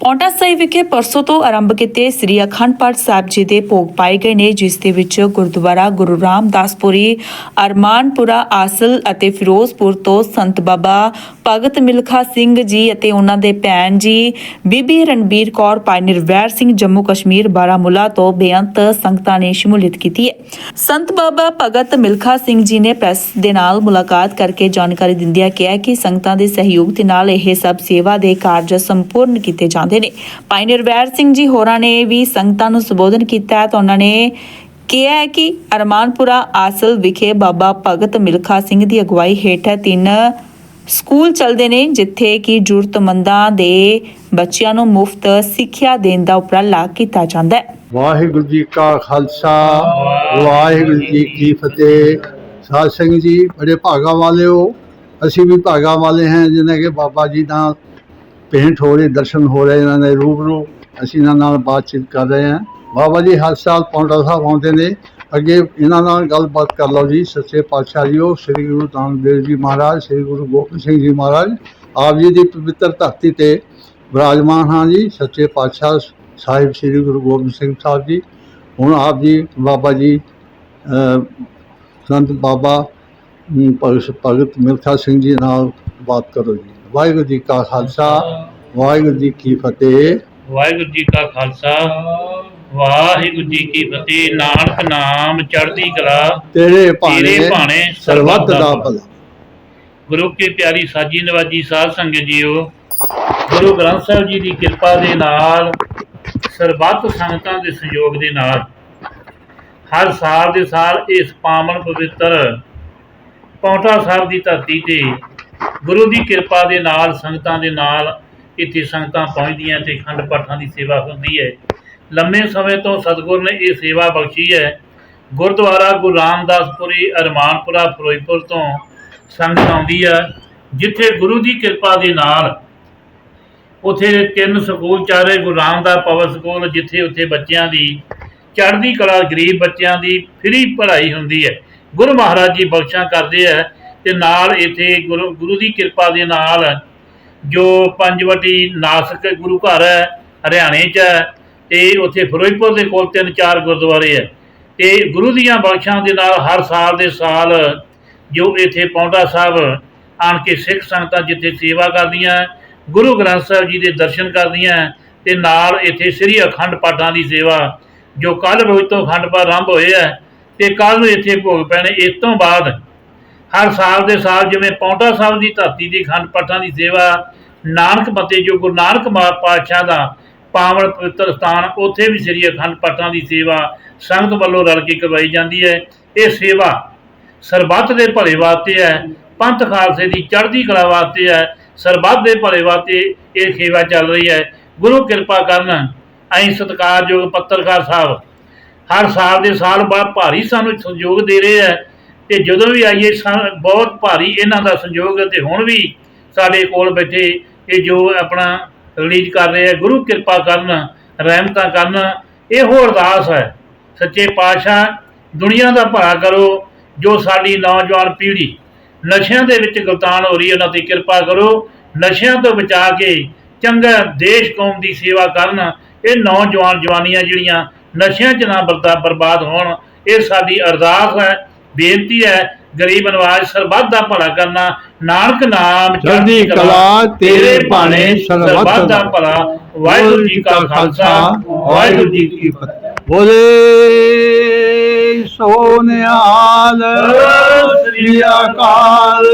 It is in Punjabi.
ਪੌਂਟਾ ਸਾਹਿਬ ਵਿਖੇ ਪਰਸੋਂ ਤੋਂ ਆਰੰਭ ਕੀਤੇ ਸ੍ਰੀ ਅਖੰਡ ਪਾਠ ਸਾਹਿਬ ਜੀ ਦੇ ਭੋਗ ਪਾਏ ਗਏ ਨੇ, ਜਿਸ ਦੇ ਵਿੱਚ ਗੁਰਦੁਆਰਾ ਗੁਰੂ ਰਾਮਦਾਸਪੁਰੀ, ਅਰਮਾਨਪੁਰਾ, ਆਸਲ ਅਤੇ ਫਿਰੋਜ਼ਪੁਰ ਤੋਂ ਸੰਤ ਬਾਬਾ ਭਗਤ ਮਿਲਖਾ ਸਿੰਘ ਜੀ ਅਤੇ ਉਹਨਾਂ ਦੇ ਭੈਣ ਜੀ ਬੀਬੀ ਰਣਬੀਰ ਕੌਰ, ਭਾਈ ਨਿਰਵੈਰ ਸਿੰਘ ਜੰਮੂ ਕਸ਼ਮੀਰ ਬਾਰਾਮੂਲਾ ਤੋਂ ਬੇਅੰਤ ਸੰਗਤਾਂ ਨੇ ਸ਼ਮੂਲੀਅਤ ਕੀਤੀ ਹੈ। ਸੰਤ ਬਾਬਾ ਭਗਤ ਮਿਲਖਾ ਸਿੰਘ ਜੀ ਨੇ ਪ੍ਰੈਸ ਦੇ ਨਾਲ ਮੁਲਾਕਾਤ ਕਰਕੇ ਜਾਣਕਾਰੀ ਦਿੰਦਿਆਂ ਕਿਹਾ ਕਿ ਸੰਗਤਾਂ ਦੇ ਸਹਿਯੋਗ ਦੇ ਨਾਲ ਇਹ ਸਭ ਸੇਵਾ ਦੇ ਕਾਰਜ ਸੰਪੂਰਨ ਕੀਤੇ ਜਾਂਦੇ ਨੇ। ਭਾਈ ਨਿਰਵੈਰ ਸਿੰਘ ਜੀ ਹੋਰਾਂ ਨੇ ਵੀ ਸੰਗਤਾਂ ਨੂੰ ਸੰਬੋਧਨ ਕੀਤਾ ਤਾਂ ਉਹਨਾਂ ਨੇ ਕਿਹਾ ਹੈ ਕਿ ਅਰਮਾਨਪੁਰਾ ਆਸਲ ਵਿਖੇ ਬਾਬਾ ਭਗਤ ਮਿਲਖਾ ਸਿੰਘ ਦੀ ਅਗਵਾਈ ਹੇਠ ਤਿੰਨ ਸਕੂਲ ਚੱਲਦੇ ਨੇ, ਜਿੱਥੇ ਕਿ ਜ਼ਰੂਰਤਮੰਦਾਂ ਦੇ ਬੱਚਿਆਂ ਨੂੰ ਮੁਫਤ ਸਿੱਖਿਆ ਦੇਣ ਦਾ ਉਪਰਾਲਾ ਕੀਤਾ ਜਾਂਦਾ ਹੈ। ਵਾਹਿਗੁਰੂ ਜੀ ਕਾ ਖਾਲਸਾ, ਵਾਹਿਗੁਰੂ ਜੀ ਕੀ ਫਤਿਹ। ਸਾਧ ਸੰਗਤ ਜੀ, ਬੜੇ ਭਾਗਾ ਵਾਲੇ ਹੋ। ਅਸੀਂ ਵੀ ਭਾਗਾ ਵਾਲੇ ਹਾਂ ਜਿਨ੍ਹਾਂ ਕੇ ਬਾਬਾ ਜੀ ਨਾਲ ਭੇਂਟ ਹੋ ਰਹੀ, ਦਰਸ਼ਨ ਹੋ ਰਹੇ, ਇਹਨਾਂ ਦੇ ਰੂਬਰੂ ਅਸੀਂ ਇਹਨਾਂ ਨਾਲ ਬਾਤਚੀਤ ਕਰ ਰਹੇ ਹਾਂ। ਬਾਬਾ ਜੀ, ਹਰ ਸਾਲ ਪੌਂਡਾ ਸਾਹਿਬ ਆਉਂਦੇ ਨੇ। ਅੱਗੇ ਇਹਨਾਂ ਨਾਲ ਗੱਲਬਾਤ ਕਰ ਲਓ ਜੀ, ਸੱਚੇ ਪਾਤਸ਼ਾਹ ਜੀ ਉਹ ਸ੍ਰੀ ਗੁਰੂ ਨਾਨਕ ਦੇਵ ਜੀ ਮਹਾਰਾਜ, ਸ੍ਰੀ ਗੁਰੂ ਗੋਬਿੰਦ ਸਿੰਘ ਜੀ ਮਹਾਰਾਜ, ਆਪ ਜੀ ਦੀ ਪਵਿੱਤਰ ਧਰਤੀ ਤੇ ਵਿਰਾਜਮਾਨ ਹਾਂ ਜੀ, ਸੱਚੇ ਪਾਤਸ਼ਾਹ ਸਾਹਿਬ ਸ੍ਰੀ ਗੁਰੂ ਗੋਬਿੰਦ ਸਿੰਘ ਸਾਹਿਬ ਜੀ। ਹੁਣ ਆਪ ਜੀ, ਬਾਬਾ ਜੀ ਸੰਤ ਬਾਬਾ ਭਗਤ ਭਗਤ ਮਿਲਖਾ ਸਿੰਘ ਜੀ ਨਾਲ ਬਾਤ ਕਰੋ ਜੀ। ਵਾਹਿਗੁਰੂ ਜੀ ਕਾ ਖਾਲਸਾ ਵਾਹਿਗੁਰੂ ਜੀ ਕੀ ਫਤਿਹ। ਵਾਹਿਗੁਰੂ ਜੀ ਕਾ ਖਾਲਸਾ ਵਾਹਿਗੁਰੂ ਜੀ ਕੀ ਫਤਿਹ। ਨਾਨਕ ਨਾਮ ਚੜ੍ਹਦੀ ਕਲਾ ਤੇਰੇ ਭਾਣੇ ਸਰਬੱਤ ਦਾ ਭਲਾ। ਗੁਰੂ ਕੀ ਪਿਆਰੀ ਸਾਜੀ ਨਵਾਜੀ ਸਾਧ ਸੰਗਤ ਜੀਓ ਗੁਰੂ ਗ੍ਰੰਥ ਸਾਹਿਬ ਜੀ ਦੀ ਕਿਰਪਾ ਦੇ ਨਾਲ ਸਰਬੱਤ ਸੰਗਤਾਂ ਦੇ ਸਹਿਯੋਗ ਦੇ ਨਾਲ ਹਰ ਸਾਲ ਦੇ ਸਾਲ ਇਸ ਪਾਵਨ ਪਵਿੱਤਰ ਪੌਂਟਾ ਸਾਹਿਬ ਦੀ ਧਰਤੀ ਤੇ ਗੁਰੂ ਦੀ ਕਿਰਪਾ ਦੇ ਨਾਲ, ਸੰਗਤਾਂ ਦੇ ਨਾਲ ਇੱਥੇ ਸੰਗਤਾਂ ਪਹੁੰਚਦੀਆਂ ਤੇ ਖੰਡ ਪਾਠਾਂ ਦੀ ਸੇਵਾ ਹੁੰਦੀ ਹੈ। ਲੰਮੇ ਸਮੇਂ ਤੋਂ ਸਤਿਗੁਰ ਨੇ ਇਹ ਸੇਵਾ ਬਖਸ਼ੀ ਹੈ। ਗੁਰਦੁਆਰਾ ਗੁਰੂ ਰਾਮਦਾਸਪੁਰੀ, ਅਰਮਾਨਪੁਰਾ, ਫਿਰੋਜ਼ਪੁਰ ਤੋਂ ਸੰਗਤ ਆਉਂਦੀ ਹੈ, ਜਿੱਥੇ ਗੁਰੂ ਦੀ ਕਿਰਪਾ ਦੇ ਨਾਲ ਉਥੇ ਤਿੰਨ ਸਕੂਲ ਚਾਰੇ, ਗੁਰੂ ਰਾਮਦਾਸ ਪਾਵਰ ਸਕੂਲ, ਜਿੱਥੇ ਉੱਥੇ ਬੱਚਿਆਂ ਦੀ ਚੜ੍ਹਦੀ ਕਲਾ, ਗਰੀਬ ਬੱਚਿਆਂ ਦੀ ਫ੍ਰੀ ਪੜ੍ਹਾਈ ਹੁੰਦੀ ਹੈ। ਗੁਰੂ ਮਹਾਰਾਜ ਜੀ ਬਖਸ਼ਾਂ ਕਰਦੇ ਆ ਤੇ ਨਾਲ ਇੱਥੇ ਗੁਰੂ ਗੁਰੂ ਦੀ ਕਿਰਪਾ ਦੇ ਨਾਲ ਜੋ ਪੰਜਵਟੀ ਨਾਸਕ ਗੁਰੂ ਘਰ ਹੈ, ਹਰਿਆਣੇ 'ਚ ਹੈ, ਤੇ ਉੱਥੇ ਫਿਰੋਜ਼ਪੁਰ ਦੇ ਕੋਲ ਤਿੰਨ ਚਾਰ ਗੁਰਦੁਆਰੇ ਹੈ। ਤੇ ਗੁਰੂ ਦੀਆਂ ਬਖਸ਼ਾਂ ਦੇ ਨਾਲ ਹਰ ਸਾਲ ਦੇ ਸਾਲ ਜੋ ਇੱਥੇ ਪੌਂਟਾ ਸਾਹਿਬ ਆਣ ਕੇ ਸਿੱਖ ਸੰਗਤਾਂ ਜਿੱਥੇ ਸੇਵਾ ਕਰਦੀਆਂ, ਗੁਰੂ ਗ੍ਰੰਥ ਸਾਹਿਬ ਜੀ ਦੇ ਦਰਸ਼ਨ ਕਰਦੀਆਂ, ਤੇ ਨਾਲ ਇੱਥੇ ਸ੍ਰੀ ਅਖੰਡ ਪਾਠਾਂ ਦੀ ਸੇਵਾ, ਜੋ ਕੱਲ ਰੋਜ਼ ਤੋਂ ਅਖੰਡ ਪਾਠ ਆਰੰਭ ਹੋਏ ਹੈ, ਤੇ ਕੱਲ ਨੂੰ ਇੱਥੇ ਭੋਗ ਪੈਣੇ, ਇਸ ਤੋਂ ਬਾਅਦ ਹਰ ਸਾਲ ਦੇ ਸਾਲ ਜਿਵੇਂ ਪੌਂਟਾ ਸਾਹਿਬ ਦੀ ਧਰਤੀ ਦੇ ਅਖੰਡ ਪਾਠਾਂ ਦੀ ਸੇਵਾ, ਨਾਨਕ ਮਤੇ ਜੋ ਗੁਰੂ ਨਾਨਕ ਮਾ- ਪਾਤਸ਼ਾਹ ਦਾ ਪਾਵਨ ਪਵਿੱਤਰ ਸਥਾਨ, ਉੱਥੇ ਵੀ ਸ੍ਰੀ ਅਖੰਡ ਪਾਠਾਂ ਦੀ ਸੇਵਾ ਸੰਗਤ ਵੱਲੋਂ ਰਲ ਕੇ ਕਰਵਾਈ ਜਾਂਦੀ ਹੈ। ਇਹ ਸੇਵਾ ਸਰਬੱਤ ਦੇ ਭਲੇ ਵਾਸਤੇ ਹੈ, ਪੰਥ ਖਾਲਸੇ ਦੀ ਚੜ੍ਹਦੀ ਕਲਾ ਵਾਸਤੇ ਹੈ, ਸਰਬੱਤ ਦੇ ਭਲੇ ਵਾਸਤੇ ਇਹ ਸੇਵਾ ਚੱਲ ਰਹੀ ਹੈ। ਗੁਰੂ ਕਿਰਪਾ ਕਰਨ ਅਸੀਂ ਸਤਿਕਾਰਯੋਗ ਪੱਤਰਕਾਰ ਸਾਹਿਬ, ਹਰ ਸਾਲ ਦੇ ਸਾਲ ਬਾਅਦ ਭਾਰੀ ਸਾਨੂੰ ਸਹਿਯੋਗ ਦੇ ਰਹੇ ਹੈ। ਤੇ ਜਦੋਂ ਵੀ ਆਈਏ, ਸਾ- ਬਹੁਤ ਭਾਰੀ ਇਹਨਾਂ ਦਾ ਸੰਯੋਗ ਹੈ ਤੇ ਹੁਣ ਵੀ ਸਾਡੇ ਕੋਲ ਬੈਠੇ ਇਹ ਜੋ ਆਪਣਾ ਰਿਲੀਜ਼ ਕਰ ਰਹੇ ਹੈ ਗੁਰੂ ਕਿਰਪਾ ਕਰਨ, ਰਹਿਮਤਾਂ ਕਰਨ, ਇਹੋ ਅਰਦਾਸ ਹੈ। ਸੱਚੇ ਪਾਤਸ਼ਾਹ, ਦੁਨੀਆ ਦਾ ਭਲਾ ਕਰੋ, ਜੋ ਸਾਡੀ ਨੌਜਵਾਨ ਪੀੜ੍ਹੀ ਨਸ਼ਿਆਂ ਦੇ ਵਿੱਚ ਗਲਤਾਨ ਹੋ ਰਹੀ ਹੈ, ਉਹਨਾਂ ਤੇ ਕਿਰਪਾ ਕਰੋ। ਨਸ਼ਿਆਂ ਤੋਂ ਬਚਾ ਕੇ ਚੰਗਾ ਦੇਸ਼, ਕੌਮ ਦੀ ਸੇਵਾ ਕਰਨ, ਇਹ ਨੌਜਵਾਨ ਜਵਾਨੀਆਂ ਜਿਹੜੀਆਂ ਨਸ਼ਿਆਂ 'ਚ ਨਾ ਬਰਦਾ, ਬਰਬਾਦ ਹੋਣ, ਇਹ ਸਾਡੀ ਅਰਦਾਸ ਹੈ। ਬੇਨਤੀ ਹੈ ਗਰੀਬ ਨਵਾਜ ਸਰਬੱਤ ਦਾ ਭਲਾ ਕਰਨਾ ਨਾਨਕ ਨਾਮ ਚੜ੍ਹਦੀ ਕਲਾ ਤੇਰੇ ਭਾਣੇ ਸਰਬੱਤ ਦਾ ਭਲਾ। ਵਾਹਿਗੁਰੂ ਜੀ ਕਾ ਖਾਲਸਾ ਵਾਹਿਗੁਰੂ ਜੀ ਕੀ ਫਤਿਹ। ਬੋਲੇ ਸੋਨਿਆਲ। ਸ੍ਰੀ ਅਕਾਲ।